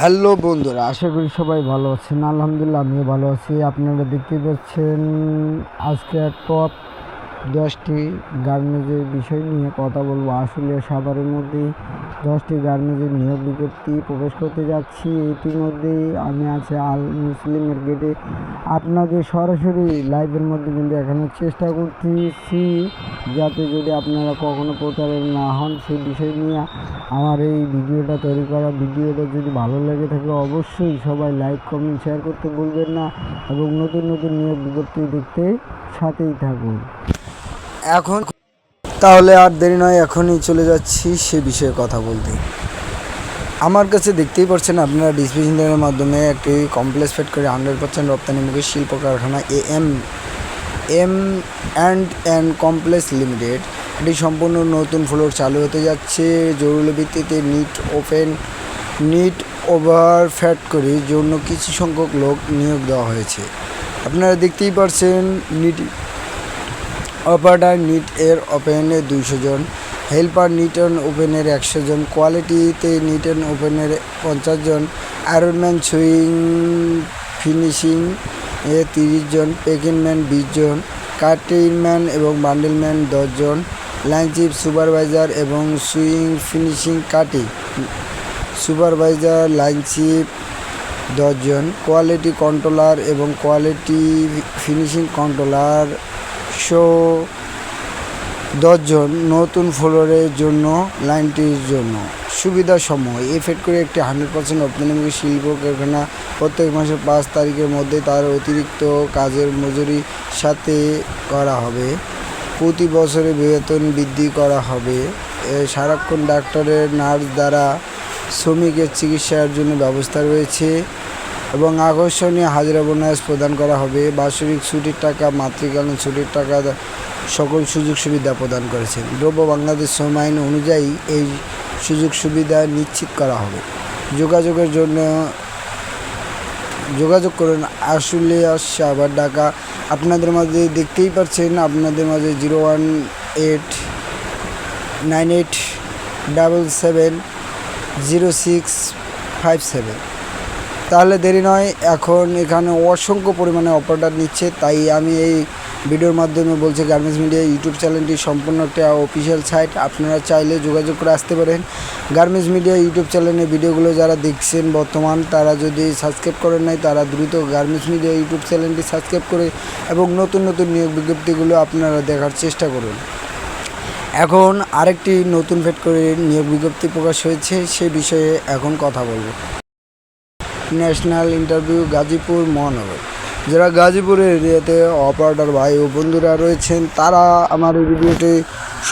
Hello বন্ধুরা, আশা করি সবাই ভালো আছেন। আলহামদুলিল্লাহ, আমিও ভালো আছি। আপনারা দেখতে পাচ্ছেন আজকে টপ দশটি গার্মেজের বিষয় নিয়ে কথা বলব। আসলে সাভারের মধ্যে দশটি গার্মেন্টের নিয়োগ বিজ্ঞপ্তি প্রবেশ করতে যাচ্ছি। ইতিমধ্যেই আমি আছি আল মুসলিমের গেটে। আপনাদের সরাসরি লাইভের মধ্যে কিন্তু দেখানোর চেষ্টা করতেছি। যাতে যদি আপনারা কখনো প্রতারণ না হন, সেই বিষয় নিয়ে আমার এই ভিডিওটা তৈরি করা ভিডিওটা যদি ভালো লেগে থাকে, অবশ্যই সবাই লাইক কমেন্ট শেয়ার করতে ভুলবেন না এবং নতুন নতুন নিয়োগ বিজ্ঞপ্তি দেখতে সাথেই থাকুন। এখন তাহলে আর দেরি নয়, এখনই চলে যাচ্ছি সে বিষয়ে কথা বলতে। আমার কাছে দেখতেই পাচ্ছেন আপনারা ডিসপ্লে মাধ্যমে একটি কমপ্লেক্স ফেট করে হান্ড্রেড পার্সেন্ট রপ্তানিমুখী শিল্প কারখানা A M M and and complex limited এটি সম্পূর্ণ নতুন ফ্লোর চালু হতে যাচ্ছে। জরুরি ভিত্তিতে নিট ওপেন নিট ওভার ফ্যাট করে জন্য কিছু সংখ্যক লোক নিয়োগ দেওয়া হয়েছে। আপনারা দেখতেই পারছেন নিট অপারেটার নিট এর ওপেনে দুইশো জন, হেল্পার নিট অ্যান্ড ওপেনের একশো জন, কোয়ালিটিতে নিট অ্যান্ড ওপেনের পঞ্চাশ জন আয়রনম্যান সুইং ফিনিশিং এ তিরিশ জন পেকিংম্যান বিশ জন কাটিংম্যান এবং বান্ডেলম্যান দশজন লাইন চিপ সুপারভাইজার এবং sewing finishing cutting supervisor, line chief দশজন কোয়ালিটি কন্ট্রোলার এবং কোয়ালিটি ফিনিশিং কন্ট্রোলার শো দশজন নতুন ফ্লোরের জন্য, লাইনটির জন্য। সুবিধা সময় এফেক্ট করে একটি হান্ড্রেড পার্সেন্ট রপ্তানিমুখী শিল্প কারখানা প্রত্যেক মাসের পাঁচ তারিখের মধ্যে তার অতিরিক্ত কাজের মজুরি সাথে করা হবে। প্রতি বছরে বেতন বৃদ্ধি করা হবে। সারাক্ষণ ডাক্তারের, নার্স দ্বারা শ্রমিকের চিকিৎসার জন্য ব্যবস্থা রয়েছে। এবং আকর্ষণীয় হাজিরা বোনাস প্রদান করা হবে। বাৎসরিক ছুটির টাকা, মাতৃকালীন ছুটির টাকা, সকল সুযোগ সুবিধা প্রদান করেছেন। দ্রব্য বাংলাদেশ শ্রম আইন অনুযায়ী এই সুযোগ সুবিধা নিশ্চিত করা হবে। যোগাযোগের জন্য যোগাযোগ করুন আশুলিয়া সাভার, ঢাকা। আপনাদের মাঝে দেখতেই পাচ্ছেন, আপনাদের মাঝে zero one eight nine eight double seven zero six five seven. তাহলে দেরি নয়, এখন এখানে অসংখ্য পরিমাণে অপারেটার নিচ্ছে, তাই আমি এই ভিডিওর মাধ্যমে বলছি গার্মেন্টস মিডিয়া ইউটিউব চ্যানেলটি সম্পূর্ণ একটা অফিসিয়াল সাইট আপনারা চাইলে যোগাযোগ করে আসতে পারেন। গার্মেন্টস মিডিয়া ইউটিউব চ্যানেলের ভিডিওগুলো যারা দেখছেন বর্তমান, তারা যদি সাবস্ক্রাইব করেন নাই, তারা দ্রুত গার্মেন্টস মিডিয়া ইউটিউব চ্যানেলটি সাবস্ক্রাইব করে এবং নতুন নতুন নিয়োগ বিজ্ঞপ্তিগুলো আপনারা দেখার চেষ্টা করুন। এখন আরেকটি নতুন ফেট করে নিয়োগ বিজ্ঞপ্তি প্রকাশ হয়েছে, সে বিষয়ে এখন কথা বলব। ন্যাশনাল ইন্টারভিউ গাজীপুর মহানগর। যারা গাজীপুরের এরিয়াতে অপারেটর ভাই ও বন্ধুরা রয়েছেন, তারা আমার এই ভিডিওটি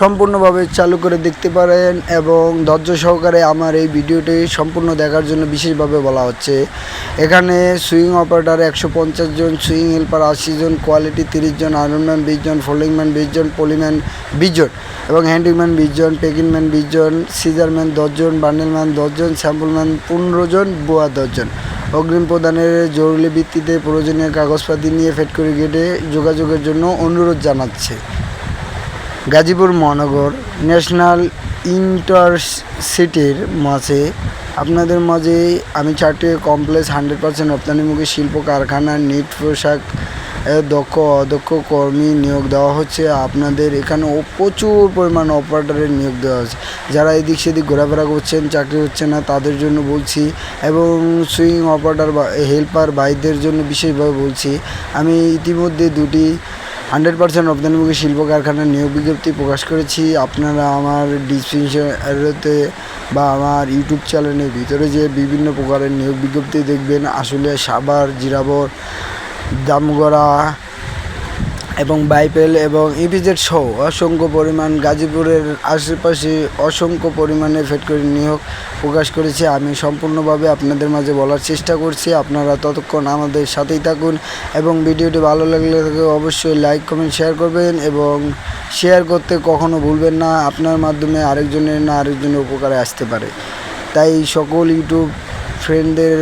সম্পূর্ণভাবে চালু করে দেখতে পারেন এবং ধৈর্য সহকারে আমার এই ভিডিওটি সম্পূর্ণ দেখার জন্য বিশেষভাবে বলা হচ্ছে। এখানে সুইং অপারেটার একশো পঞ্চাশ জন, সুইং হেল্পার আশি জন, কোয়ালিটি তিরিশ জন আয়রনম্যান বিশ জন ফোল্ডিংম্যান বিশ জন পলিম্যান বিশ জন এবং হ্যান্ডিংম্যান বিশ জন পেকিংম্যান বিশ জন সিজারম্যান দশজন বান্ডেলম্যান দশজন স্যাম্পলম্যান পনেরো জন, বোয়া দশজন অগ্রিম প্রদানের জরুরি ভিত্তিতে প্রয়োজনীয় কাগজপাতি নিয়ে ফেটকরি গেটে যোগাযোগের জন্য অনুরোধ জানাচ্ছে। গাজীপুর মহানগর ন্যাশনাল ইন্টারসিটির মাঝে। আপনাদের মাঝে আমি চারটে কমপ্লেক্স হান্ড্রেড পার্সেন্ট রপ্তানিমুখী শিল্প কারখানা, নিট পোশাক দক্ষ, অদক্ষ কর্মী নিয়োগ দেওয়া হচ্ছে। আপনাদের এখানে প্রচুর পরিমাণ অপারেটারের নিয়োগ দেওয়া হচ্ছে। যারা এদিক সেদিক ঘোরাফেরা করছেন, চাকরি হচ্ছে না, তাদের জন্য বলছি এবং সুইং অপারেটার বা হেল্পার ভাইদের জন্য বিশেষভাবে বলছি, আমি ইতিমধ্যে দুটি হান্ড্রেড পার্সেন্ট রপ্তানিমুখী শিল্প কারখানার নিয়োগ বিজ্ঞপ্তি প্রকাশ করেছি। আপনারা আমার ডিসক্রিপশনতে বা আমার ইউটিউব চ্যানেলের ভিতরে যে বিভিন্ন প্রকারের নিয়োগ বিজ্ঞপ্তি দেখবেন আসলে সাবার জিরাবর দামগড়া এবং বাইপেল এবং ইপিজেড সহ অসংখ্য পরিমাণ গাজীপুরের আশেপাশে অসংখ্য পরিমাণে ফ্যাক্টরি নিয়োগ প্রকাশ করেছে। আমি সম্পূর্ণভাবে আপনাদের মাঝে বলার চেষ্টা করছি। আপনারা ততক্ষণ আমাদের সাথেই থাকুন এবং ভিডিওটি ভালো লাগলে অবশ্যই লাইক, কমেন্ট, শেয়ার করবেন এবং শেয়ার করতে কখনো ভুলবেন না। আপনার মাধ্যমে আরেকজনের না আরেকজনের উপকারে আসতে পারে। তাই সকল ইউটিউব ফ্রেন্ডদের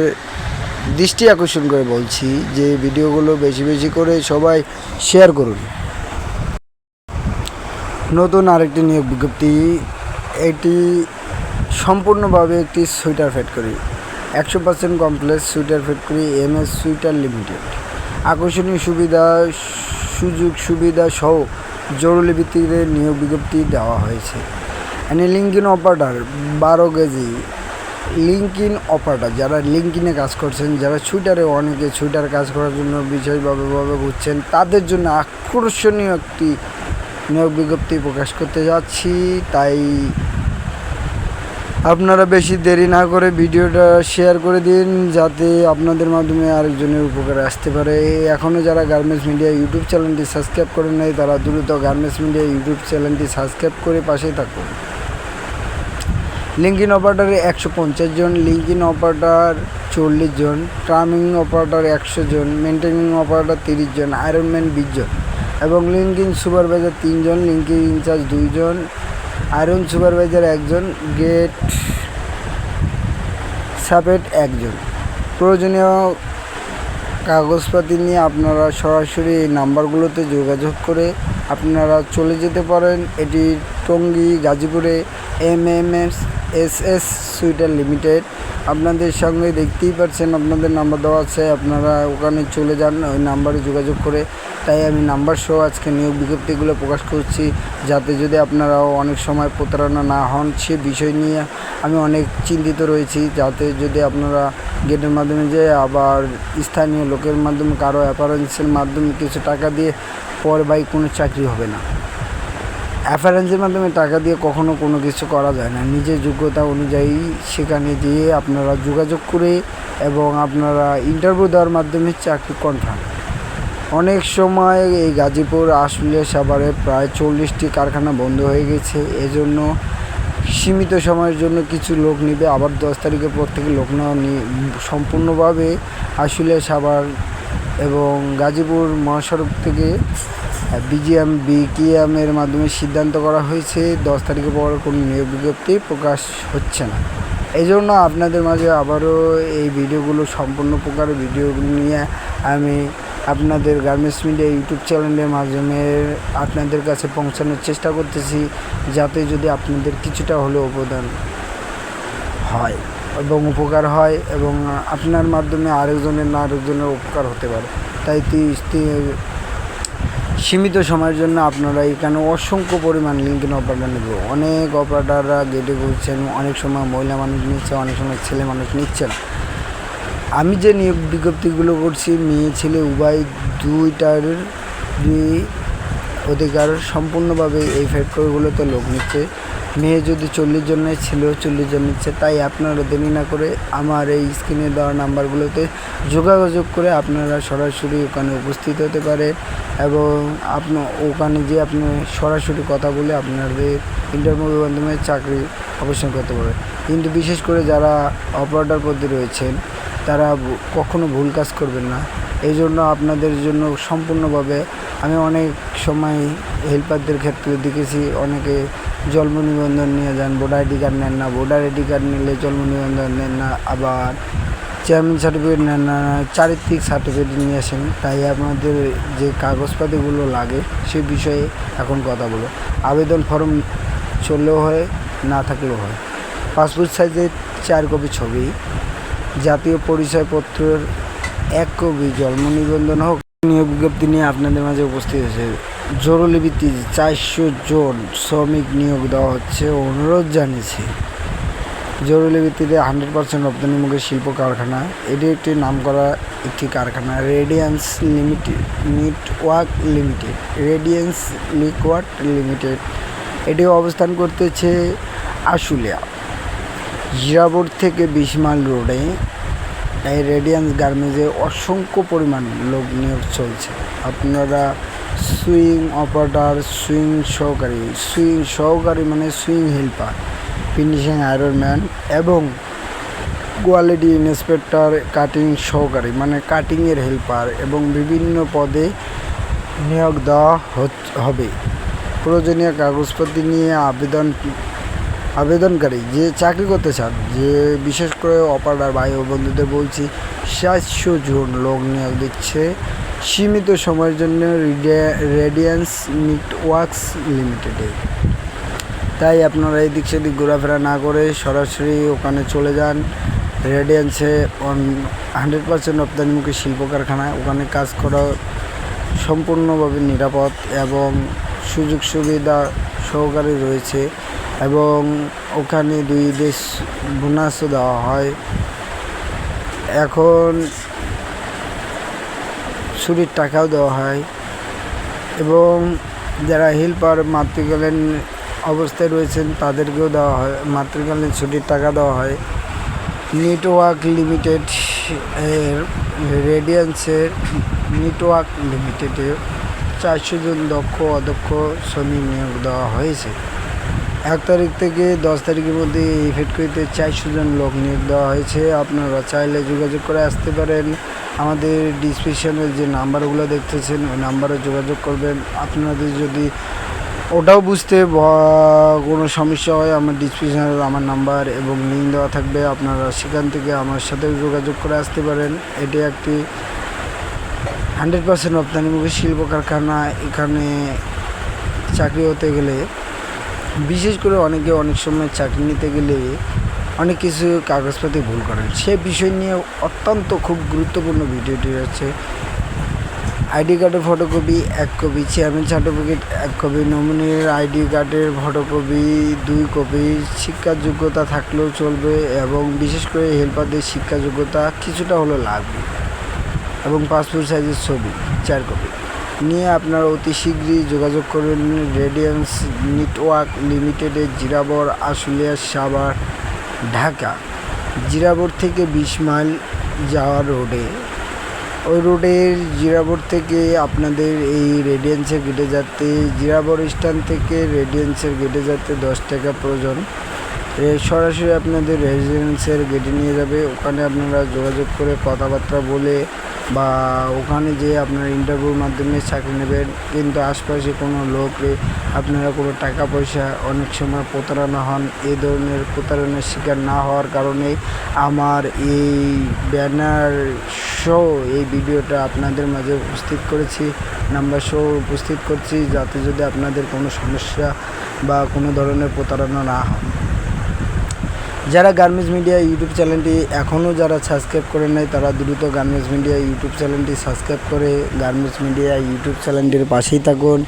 দৃষ্টি আকর্ষণ করে বলছি যে ভিডিওগুলো বেশি বেশি করে সবাই শেয়ার করুন। নতুন আরেকটি নিয়োগ বিজ্ঞপ্তি, এটি সম্পূর্ণভাবে একটি সোয়েটার ফ্যাক্টরি একশো percent complex sweater factory M S sweater limited আকর্ষণীয় সুবিধা, সুযোগ সুবিধা সহ জরুরি ভিত্তিতে নিয়োগ বিজ্ঞপ্তি দেওয়া হয়েছে। এনে লিঙ্কিন অপারেটার বারো কেজি লিঙ্কিন অপারেটার, যারা লিঙ্কিনে কাজ করছেন, যারা সুইটারে অনেকে সুইটার কাজ করার জন্য বিষয়ভাবে ভাবে বুঝছেন তাদের জন্য আকর্ষণীয় একটি নিয়োগ বিজ্ঞপ্তি প্রকাশ করতে যাচ্ছি। তাই আপনারা বেশি দেরি না করে ভিডিওটা শেয়ার করে দিন, যাতে আপনাদের মাধ্যমে আরেকজনের উপকারে আসতে পারে। এখনও যারা গার্মেন্টস মিডিয়া ইউটিউব চ্যানেলটি সাবস্ক্রাইব করেন নাই, তারা দ্রুত গার্মেন্টস মিডিয়া ইউটিউব চ্যানেলটি সাবস্ক্রাইব করে পাশেই থাকুন। লিঙ্কিন অপারেটারে একশো পঞ্চাশ জন, লিঙ্কিন অপারেটার চল্লিশ জন, ট্রামিং অপারেটার একশো জন মেনটেনিং অপারেটার তিরিশ জন আয়রনম্যান বিশ জন এবং লিঙ্কিন সুপারভাইজার তিনজন লিঙ্কিন ইনচার্জ দুইজন আয়রন সুপারভাইজার একজন গেট সাপেট একজন প্রয়োজনীয় কাগজপাতি নিয়ে আপনারা সরাসরি এই নাম্বারগুলোতে যোগাযোগ করে আপনারা চলে যেতে পারেন। এটি টঙ্গী, গাজীপুরে M M S S S sweater limited. আপনাদের সঙ্গে দেখতেই পাচ্ছেন, আপনাদের নাম্বার দেওয়া আছে, আপনারা ওখানে চলে যান, ওই নাম্বারে যোগাযোগ করে। তাই আমি নাম্বার সহ আজকে নিয়োগ বিজ্ঞপ্তিগুলো প্রকাশ করছি, যাতে যদি আপনারাও অনেক সময় প্রতারণা না হন, সে বিষয় নিয়ে আমি অনেক চিন্তিত রয়েছি, যাতে যদি আপনারা গেটের মাধ্যমে যে আবার স্থানীয় লোকের মাধ্যমে, কারও অ্যাপারেন্সের মাধ্যমে কিছু টাকা দিয়ে, পরে বাই কোনো চাকরি হবে না। অ্যাফারেন্সের মাধ্যমে টাকা দিয়ে কখনো কোনো কিছু করা যায় না। নিজের যোগ্যতা অনুযায়ী সেখানে গিয়ে আপনারা যোগাযোগ করে এবং আপনারা ইন্টারভিউ দেওয়ার মাধ্যমে চাকরি কনফার্ম অনেক সময় এই গাজীপুর, আশুলিয়া, সাভারে প্রায় চল্লিশটি কারখানা বন্ধ হয়ে গেছে। এজন্য সীমিত সময়ের জন্য কিছু লোক নিবে। আবার দশ তারিখের পর থেকে লোক নেওয়া সম্পূর্ণভাবে আশুলিয়া, সাভার এবং গাজীপুর মহাসড়ক থেকে বিজিএম বিকিএম এর মাধ্যমে সিদ্ধান্ত করা হয়েছে, দশ তারিখের পর কোনো নিয়োগ বিজ্ঞপ্তি প্রকাশ হচ্ছে না। এই জন্য আপনাদের মাঝে আবারও এই ভিডিওগুলো সম্পূর্ণ প্রকার ভিডিওগুলো নিয়ে আমি আপনাদের গার্মেন্টস মিডিয়া ইউটিউব চ্যানেলের মাধ্যমে আপনাদের কাছে পৌঁছানোর চেষ্টা করতেছি, যাতে যদি আপনাদের কিছুটা হলেও অবদান হয় এবং উপকার হয় এবং আপনার মাধ্যমে আরেকজনের না আরেকজনের উপকার হতে পারে। তাই সীমিত সময়ের জন্য আপনারা এখানে অসংখ্য পরিমাণ লিঙ্কিন অপারেটার নেবেন অনেক অপারেটাররা গেটে ঘুরছেন, অনেক সময় মহিলা মানুষ নিচ্ছে, অনেক সময় ছেলে মানুষ নিচ্ছেন আমি যে নিয়োগ বিজ্ঞপ্তিগুলো করছি, মেয়ে, ছেলে, উভয় দুইটার দুই অধিকার সম্পূর্ণভাবে এই ফ্যাক্টরিগুলোতে লোক নিচ্ছে। মেয়ে যদি চল্লিশ জনের ছেলেও চল্লিশ জন নিচ্ছে, তাই আপনারা দেরি না করে আমার এই স্ক্রিনে দেওয়া নাম্বারগুলোতে যোগাযোগ করে আপনারা সরাসরি ওখানে উপস্থিত হতে পারে এবং আপনার ওখানে যে আপনি সরাসরি কথা বলে আপনাদের ইন্টারভিউর মাধ্যমে চাকরি অবশ্যই করতে পারে কিন্তু বিশেষ করে যারা অপারেটর পদে রয়েছেন, তারা কখনো ভুল কাজ করবেন না। এই জন্য আপনাদের জন্য সম্পূর্ণভাবে আমি অনেক সময় হেল্পারদের ক্ষেত্রে দেখেছি, অনেকে জন্ম নিবন্ধন নিয়ে যান ভোটার আইডি কার্ড নেন না ভোটার আইডি কার্ড নিলে জন্ম নিবন্ধন নেন না, আবার চেয়ারম্যান সার্টিফিকেট নেন না, চারিত্রিক সার্টিফিকেট নিয়ে আসেন। তাই আপনাদের যে কাগজপাতিগুলো লাগে, সে বিষয়ে এখন কথা বলো। আবেদন ফর্ম চললেও হয়, না থাকলেও হয়। পাসপোর্ট সাইজের চার কপি ছবি, জাতীয় পরিচয়পত্রের এক কপি জন্ম নিবন্ধন হোক, নিয়োগ বিজ্ঞপ্তি নিয়ে আপনাদের মাঝে উপস্থিত হয়েছে। জরুরি ভিত্তিতে চারশো জন শ্রমিক নিয়োগ দেওয়া হচ্ছে অনুরোধ জানিয়েছে। জরুরি ভিত্তিতে হান্ড্রেড পার্সেন্ট রপ্তানিমুখী শিল্প কারখানা এটি একটি নামকরা একটি কারখানা Radiance limited knitwear limited Radiance লিকওয়ার্ড limited এটি অবস্থান করতেছে আশুলিয়া। জিরাবোর্ড থেকে বিশ মাইল রোডে এই রেডিয়ান্স গার্মেন্টসে অসংখ্য পরিমাণ লোক নিয়োগ চলছে। আপনারা সুইং অপারেটার, সুইং সহকারী। সুইং সহকারী মানে সুইং হেল্পার, ফিনিশিং আয়রনম্যান এবং কোয়ালিটি ইন্সপেক্টর, কাটিং সহকারী মানে কাটিংয়ের হেল্পার এবং বিভিন্ন পদে নিয়োগ দেওয়া হবে। প্রয়োজনীয় কাগজপত্র নিয়ে আবেদন, আবেদনকারী যে চাকরি করতে চান, যে বিশেষ করে অপারেটার ভাই ও বন্ধুদের বলছি, সাতশো জন লোক নিয়োগ দিচ্ছে। সীমিত সময়ের জন্য রেডিয়েন্স নেটওয়ার্কস লিমিটেডে। তাই আপনারা এদিক সেদিক ঘোরাফেরা না করে সরাসরি ওখানে চলে যান। রেডিয়েন্সে হান্ড্রেড পার্সেন্ট রপ্তানিমুখী শিল্প কারখানা ওখানে কাজ করা সম্পূর্ণভাবে নিরাপদ এবং সুযোগ সুবিধা সহকারে রয়েছে এবং ওখানে দুই দেশ বোনাসও দেওয়া হয়। এখন ছুটির টাকাও দেওয়া হয় এবং যারা হেল্পার মাতৃকালীন অবস্থায় রয়েছেন তাদেরকেও দেওয়া হয়, মাতৃকালীন ছুটির টাকা দেওয়া হয়। নেটওয়ার্ক লিমিটেড এর রেডিয়েন্সের নেটওয়ার্ক লিমিটেডে চারশো জন দক্ষ, অদক্ষ শ্রমিক নিয়োগ দেওয়া হয়েছে। এক তারিখ থেকে দশ তারিখের মধ্যে এই ফ্যাক্টরিতে চারশো জন লোক নিয়োগ দেওয়া হয়েছে। আপনারা চাইলে যোগাযোগ করে আসতে পারেন। আমাদের ডিসক্রিপশনের যে নাম্বারগুলো দেখতেছেন, ওই নাম্বারে যোগাযোগ করবেন। আপনাদের যদি ওটাও বুঝতে কোনো সমস্যা হয়, আমার ডিসক্রিপশনে আমার নাম্বার এবং লিঙ্ক দেওয়া থাকবে। আপনারা সেখান থেকে আমার সাথে যোগাযোগ করে আসতে পারেন। এটি একটি হান্ড্রেড পার্সেন্ট রপ্তানিমুখী শিল্প কারখানা। এখানে চাকরি হতে গেলে, বিশেষ করে অনেকে অনেক সময় চাকরি নিতে গেলে অনেক কিছু কাগজপাতি ভুল করেন সে বিষয় নিয়ে অত্যন্ত খুব গুরুত্বপূর্ণ ভিডিওটি হচ্ছে আইডি কার্ডের ফটোকপি এক কপি চেয়ারম্যান সার্টিফিকেট এক কপি নমিনির আইডি কার্ডের ফটোকপি দুই কপি শিক্ষার যোগ্যতা থাকলেও চলবে এবং বিশেষ করে হেল্পারদের শিক্ষা যোগ্যতা কিছুটা হলো লাগবে এবং পাসপোর্ট সাইজের ছবি, চার কপি নিয়ে আপনারা অতি শীঘ্রই যোগাযোগ করবেন রেডিয়েন্স নেটওয়ার্ক লিমিটেডের জিরাবর, আশুলিয়া, সাভার। ঢাকা, জিরাবর থেকে বিশ মাইল যাওয়ার রোডে। ওই রোডের জিরাবর থেকে আপনাদের এই রেডিয়েন্সের গেটে যাতে, জিরাবর স্ট্যান্ড থেকে রেডিয়েন্সের গেটে যাতে দশ টাকা প্রয়োজন সরাসরি আপনাদের রেজিডেন্সের গেটে নিয়ে যাবে। ওখানে আপনারা যোগাযোগ করে কথাবার্তা বলে বা ওখানে যে আপনার ইন্টারভিউর মাধ্যমে চাকরি নেবেন, কিন্তু আশপাশে কোনো লোক আপনারা কোনো টাকা পয়সা অনেক সময় প্রতারণা হন এই ধরনের প্রতারণার শিকার না হওয়ার কারণে আমার এই ব্যানার শো এই ভিডিওটা আপনাদের মাঝে উপস্থিত করেছি নাম্বার শো উপস্থিত করছি, যাতে যদি আপনাদের কোনো সমস্যা বা কোনো ধরনের প্রতারণা না হয়। যারা গার্মেন্টস মিডিয়া ইউটিউব চ্যানেলটি এখনও যারা সাবস্ক্রাইব করে নেয় তারা দ্রুত গার্মেন্টস মিডিয়া ইউটিউব চ্যানেলটি সাবস্ক্রাইব করে গার্মেন্টস মিডিয়া ইউটিউব চ্যানেলটির পাশেই থাকুন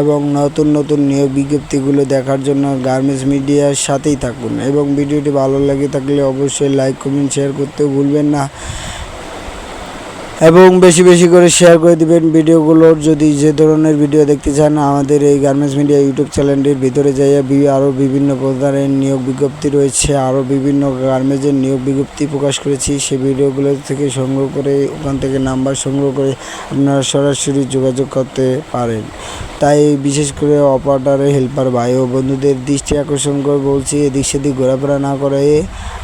এবং নতুন নতুন নিয়োগ বিজ্ঞপ্তিগুলো দেখার জন্য গার্মেন্টস মিডিয়ার সাথেই থাকুন। এবং ভিডিওটি ভালো লাগে থাকলে অবশ্যই লাইক কমেন্ট শেয়ার করতে ভুলবেন না। এবং বেশি বেশি করে শেয়ার করে দিবেন ভিডিওগুলোর। যদি যে ধরনের ভিডিও দেখতে চান, আমাদের এই গার্মেন্টস মিডিয়া ইউটিউব চ্যানেলটির ভিতরে যাইয়া আরও বিভিন্ন প্রকারের নিয়োগ বিজ্ঞপ্তি রয়েছে আরও বিভিন্ন গার্মেন্টসের নিয়োগ বিজ্ঞপ্তি প্রকাশ করেছি, সেই ভিডিওগুলো থেকে সংগ্রহ করে, ওখান থেকে নাম্বার সংগ্রহ করে আপনারা সরাসরি যোগাযোগ করতে পারেন। তাই বিশেষ করে অপারেটারের হেল্পার ভাই ও বন্ধুদের দৃষ্টি আকর্ষণ করে বলছি, এদিক সেদিক ঘোরাফেরা না করে।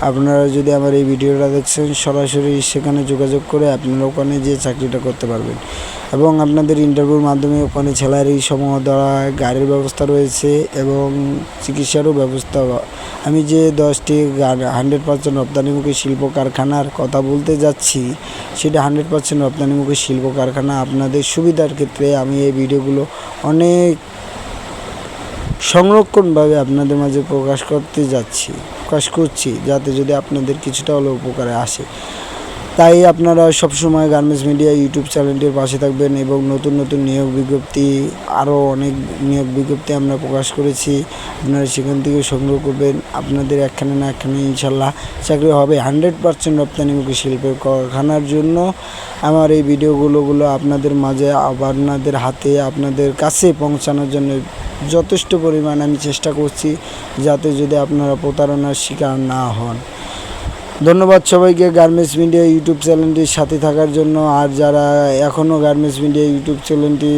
আপনারা যদি আমার এই ভিডিওটা দেখছেন, সরাসরি সেখানে যোগাযোগ করে আপনারা ওখানে যে চাকরিটা করতে পারবেন। এবং আপনাদের ইন্টারভিউর মাধ্যমে ওখানে স্যালারি সমূহ হয়, গাড়ির ব্যবস্থা রয়েছে এবং চিকিৎসারও ব্যবস্থা আমি যে দশটি হান্ড্রেড পার্সেন্ট রপ্তানিমুখী শিল্প কারখানার কথা বলতে যাচ্ছি সেটা হান্ড্রেড পার্সেন্ট রপ্তানিমুখী শিল্প কারখানা আপনাদের সুবিধার ক্ষেত্রে আমি এই ভিডিওগুলো অনেক সংরক্ষণভাবে আপনাদের মাঝে প্রকাশ করতে যাচ্ছি প্রকাশ করছি যাতে যদি আপনাদের কিছুটা হলেও উপকারে আসে। তাই আপনারা সবসময় গার্মেন্টস মিডিয়া ইউটিউব চ্যানেলটির পাশে থাকবেন এবং নতুন নতুন নিয়োগ বিজ্ঞপ্তি, আরও অনেক নিয়োগ বিজ্ঞপ্তি আমরা প্রকাশ করেছি। আপনারা সেখান থেকে সংগ্রহ করবেন। আপনাদের একখানে না একখানে ইনশাল্লাহ চাকরি হবে। হান্ড্রেড পার্সেন্ট রপ্তানিমুখী শিল্পের কারখানার জন্য আমার এই ভিডিওগুলোগুলো আপনাদের মাঝে আপনাদের হাতে, আপনাদের কাছে পৌঁছানোর জন্য যথেষ্ট পরিমাণ আমি চেষ্টা করছি যাতে যদি আপনারা প্রতারণার শিকার না হন। ধন্যবাদ সবাইকে গার্মেন্টস মিডিয়া ইউটিউব চ্যানেলটির সাথে থাকার জন্য। আর যারা এখনও গার্মেন্টস মিডিয়া ইউটিউব চ্যানেলটি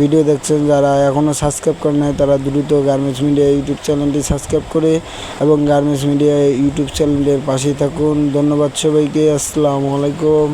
ভিডিও দেখছেন, যারা এখনও সাবস্ক্রাইব করে নাই, তারা দ্রুত গার্মেন্টস মিডিয়া ইউটিউব চ্যানেলটি সাবস্ক্রাইব করে এবং গার্মেন্টস মিডিয়া ইউটিউব চ্যানেলের পাশেই থাকুন। ধন্যবাদ সবাইকে, আসসালামু আলাইকুম।